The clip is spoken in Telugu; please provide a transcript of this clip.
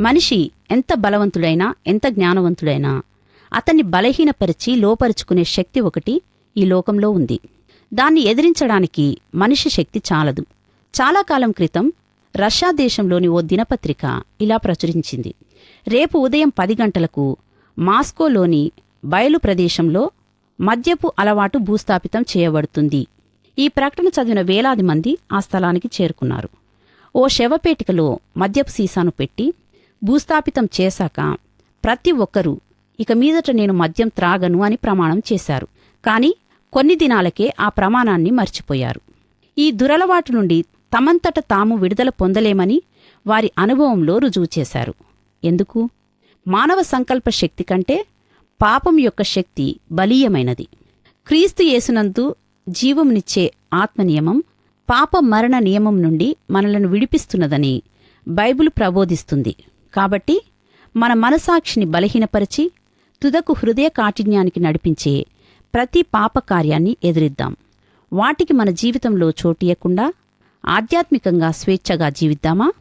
మనిషి ఎంత బలవంతుడైనా ఎంత జ్ఞానవంతుడైనా అతన్ని బలహీనపరిచి లోపరుచుకునే శక్తి ఒకటి ఈ లోకంలో ఉంది. దాన్ని ఎదిరించడానికి మనిషి శక్తి చాలదు. చాలా కాలం క్రితం రష్యా దేశంలోని ఓ దినపత్రిక ఇలా ప్రచురించింది. రేపు ఉదయం పది గంటలకు మాస్కోలోని బయలు ప్రదేశంలో మద్యపు అలవాటు భూస్థాపితం చేయబడుతుంది. ఈ ప్రకటన చదివిన వేలాది మంది ఆ స్థలానికి చేరుకున్నారు. ఓ శవపేటికలో మద్యపు సీసాను పెట్టి భూస్థాపితం చేశాక ప్రతి ఒక్కరూ ఇక మీదట నేను మద్యం త్రాగను అని ప్రమాణం చేశారు. కాని కొన్ని దినాలకే ఆ ప్రమాణాన్ని మర్చిపోయారు. ఈ దురలవాటు నుండి తమంతట తాము విడుదల పొందలేమని వారి అనుభవంలో రుజువు చేశారు. ఎందుకు? మానవ సంకల్ప శక్తి కంటే పాపం యొక్క శక్తి బలీయమైనది. క్రీస్తు యేసునందు జీవమునిచ్చే ఆత్మనియమం పాప మరణ నియమం నుండి మనలను విడిపిస్తున్నదని బైబిల్ ప్రబోధిస్తుంది. కాబట్టి మన మనసాక్షిని బలహీనపరిచి తుదకు హృదయ కాఠిన్యానికి నడిపించే ప్రతి పాప కార్యాన్ని ఎదురిద్దాం. వాటికి మన జీవితంలో చోటియకుండా ఆధ్యాత్మికంగా స్వేచ్ఛగా జీవిద్దామా?